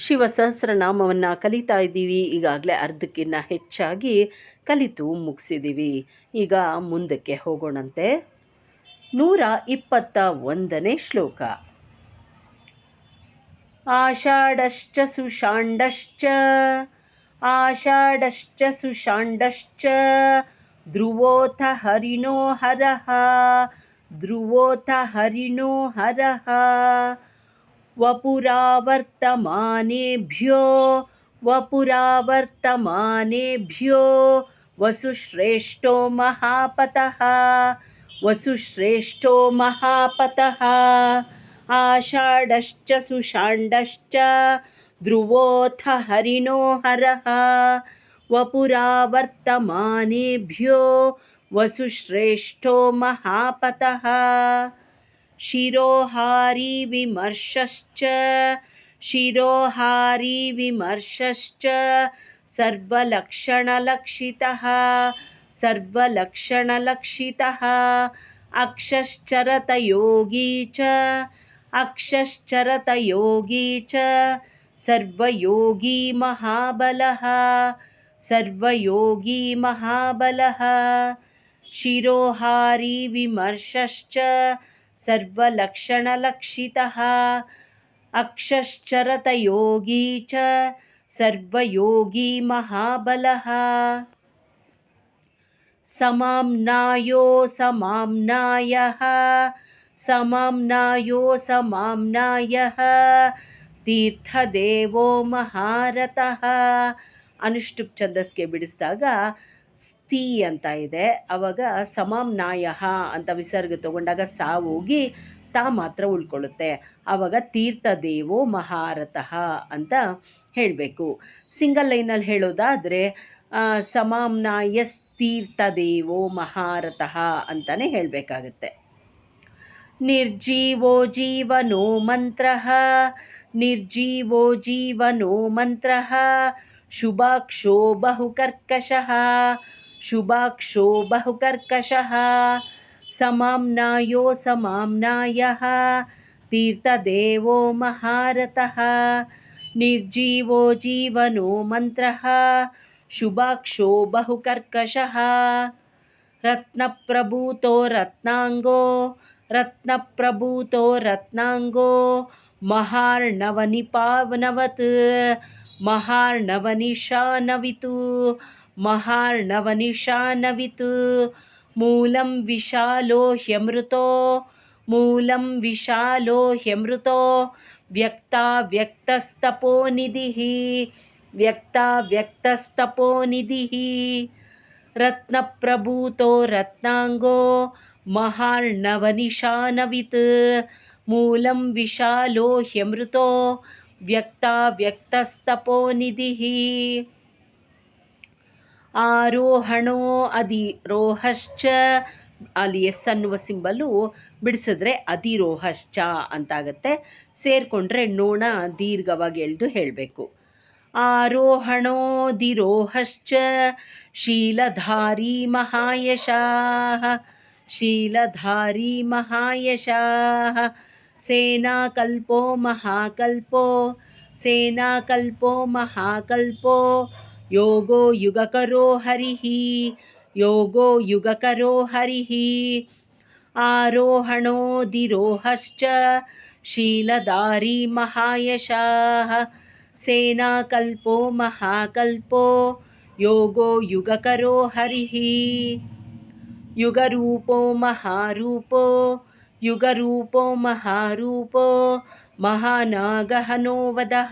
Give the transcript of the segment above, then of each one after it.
ಶಿವ ಸಹಸ್ರನಾಮವನ್ನು ಕಲಿತಾ ಇದ್ದೀವಿ. ಈಗಾಗಲೇ ಅರ್ಧಕ್ಕಿಂತ ಹೆಚ್ಚಾಗಿ ಕಲಿತು ಮುಗಿಸಿದ್ದೀವಿ. ಈಗ ಮುಂದಕ್ಕೆ ಹೋಗೋಣಂತೆ. ನೂರ ಇಪ್ಪತ್ತ ಒಂದನೇ ಶ್ಲೋಕ. ಆಷಾಢಶ್ಚ ಸುಷಾಂಡಶ್ಚ ಆಷಾಢಶ್ಚ ಸುಷಾಂಡಶ್ಚ, ಧ್ರುವೋಥ ಹರಿಣೋ ಹರಃ, ಧ್ರುವೋಥ ಹರಿಣೋ ಹರಃ. वपुरावर्तमानेभ्यो वपुरावर्तमानेभ्यो वसुश्रेष्ठो महापतः वसुश्रेष्ठो महापतः। आषाढश्च सुषाण्डश्च ध्रुवोऽथ हरिणो हरः वपुरावर्तमानेभ्यो वसुश्रेष्ठो महापतः शिरोहारी विमर्शश्च शिरोहारी विमर्शश्च सर्वलक्षणलक्षितः सर्वलक्षणलक्षितः। अक्षश्चरतयोगी च अक्षश्चरतयोगी च सर्वयोगी महाबलः सर्वयोगी महाबलः। शिरोहारी विमर्शश्च सर्वलक्षणलक्षितः अक्षश्चरतयोगी च सर्वयोगी महाबलः समाम्नायो समाम्नायः समाम्नायो समाम्नायः ತೀರ್ಥದೇವೋ ಮಹಾರಥಃ ಅನುಷ್ಠುಪ್ ಛಂದಸ್ಗೆ ಬಿಡಿಸಿದಾಗ ಸ್ತಿ ಅಂತ ಇದೆ. ಅವಾಗ ಸಮಾಮ್ನಾಯ ಅಂತ ವಿಸರ್ಗ ತಗೊಂಡಾಗ ಸಾ ಹೋಗಿ ತಾ ಮಾತ್ರ ಉಳ್ಕೊಳ್ಳುತ್ತೆ. ಆವಾಗ ತೀರ್ಥದೇವೋ ಮಹಾರಥಃ ಅಂತ ಹೇಳಬೇಕು. ಸಿಂಗಲ್ ಲೈನಲ್ಲಿ ಹೇಳೋದಾದರೆ ಸಮಂನಾಯಸ್ ತೀರ್ಥ ದೇವೋ ಮಹಾರಥಃ ಅಂತಲೇ ಹೇಳಬೇಕಾಗತ್ತೆ. ನಿರ್ಜೀವೋ ಜೀವನೋ ಮಂತ್ರ, ನಿರ್ಜೀವೋ ಜೀವನೋ ಮಂತ್ರ शुभाक्षो बहुकर्कशः। शुभाक्षो बहुकर्कशः। समाम्नायो समाम्नायः। तीर्थदेवो महारथः। निर्जीवो जीवनो मन्त्रः। शुभाक्षो बहुकर्कशः। रत्नप्रभूतो रत्नाङ्गो। रत्नप्रभूतो रत्नाङ्गो। महार्णवनिपावनवत्। महार्णवनिशानवितु महार्णवनिशानवित् मूलं विशालो ह्यमृतो मूलं विशालो ह्यमृतो व्यक्ता व्यक्तस्तपोनिधिः व्यक्ता व्यक्तस्तपोनिधिः रत्नप्रभूतो रत्नाङ्गो महार्णवनिशानवित् मूलं विशालो ह्यमृतो व्यक्ता व्यक्तस्तपोनिधिः ಆರೋಹಣೋ ಅಧಿರೋಹಶ್ಚ ಅಲ್ಲಿ ಎಸ್ ಅನ್ನುವ ಸಿಂಬಲು ಬಿಡಿಸಿದ್ರೆ ಅಧಿರೋಹಶ್ಚ ಅಂತಾಗತ್ತೆ ಸೇರಿಕೊಂಡ್ರೆ ನೋಣ ದೀರ್ಘವಾಗಿ ಎಳೆದು ಹೇಳಬೇಕು ಆರೋಹಣೋಧಿರೋಹಶ್ಚ ಶೀಲಧಾರಿ ಮಹಾಯಶಾಃ ಶೀಲಧಾರಿ ಮಹಾಯಶಾಃ सेनाकल्पो महाकल्पो सेनाकल्पो महाकल्पो। योगो युगकरो हरिः, योगो युगकरो हरिः। आरोहणोऽधिरोहश्च शीलधारी महायशाः। सेनाकल्पो महाकल्पो, योगो युगकरो हरिः। युगरूपो महारूपो युगरूपो महारूपो महानागहनो वदः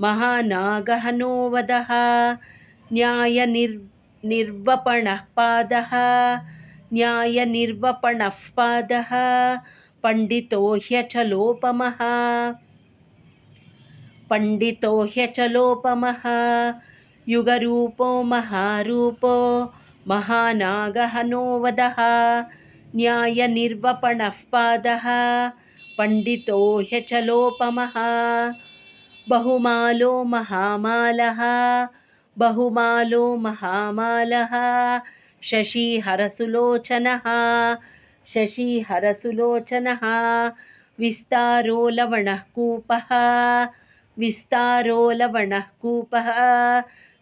महानागहनो वदः न्यायनिर् निर्वपणः पादः न्यायनिर्वपणः पादः पण्डितो ह्यचलोपमः पण्डितो ह्यचलोपमः युगरूपो महारूपो महानागहनो वदः न्यायनिर्वपणः पादः पण्डितो ह्यचलोपमः। बहुमालो महामालः। बहुमालो महामालः। शशीहरसुलोचनः। शशीहरसुलोचनः। विस्तारो लवणः कूपः विस्तारो लवणः कूपः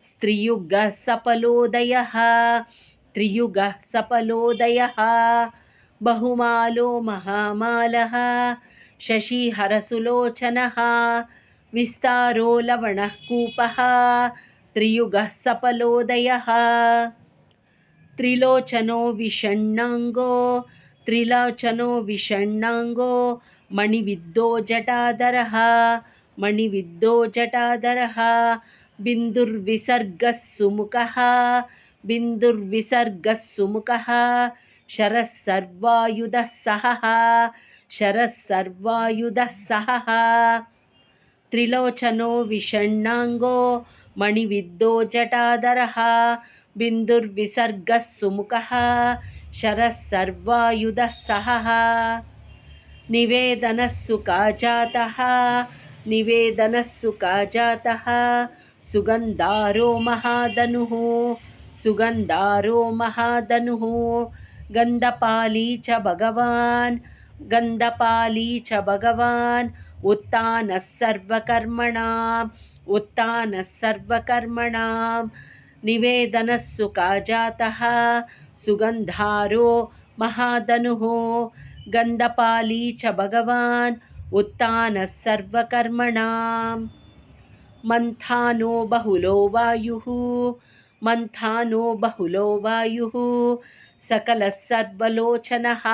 स्त्रियुगः सपलोदयः त्रियुगः सपलोदयः बहुमालो महामालः। शशिहरसुलोचनः। विस्तारो लवणः कूपः। त्रियुगः सपलोदयः त्रिलोचनो विषण्णाङ्गो। त्रिलोचनो विषण्णाङ्गो। मणिविद्दो जटाधरः मणिविद्दो बिन्दुर्विसर्गः सुमुखः बिन्दुर्विसर्गः सुमुखः शरः सर्वायुधः सहः शरः सर्वायुधः सहः त्रिलोचनो विषण्णाङ्गो मणिविद्दो जटाधरः बिन्दुर्विसर्गः सुमुखः शरः सर्वायुधः सहः निवेदनः सुखा जातः निवेदनः सुखा जातः सुगन्धारो महाधनुः सुगन्धारो महाधनुः गन्धपाली च भगवान्। गन्धपाली च भगवान्। उत्थानः सर्वकर्मणाम् उत्थानः सर्वकर्मणां निवेदनः सुखा जातः। सुगन्धारो महाधनुः गन्धपाली च भगवान्। उत्थानः सर्वकर्मणाम्। मन्थानो बहुलो वायुः मन्थानो बहुलो वायुः। सकलः सर्वलोचनः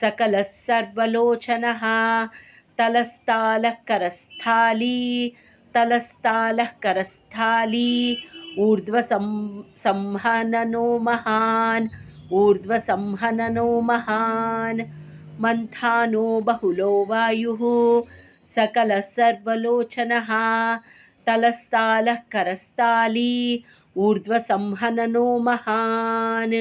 सकलः सर्वलोचनः। तलस्तालः करस्थाली तलस्तालः करस्थाली। ऊर्ध्वसं संहननो महान् ऊर्ध्वसंहननो महान्। मन्थानो बहुलो वायुः। सकलः सर्वलोचनः तलस्तालः करस्ताली ऊर्ध्वसंहननो महान्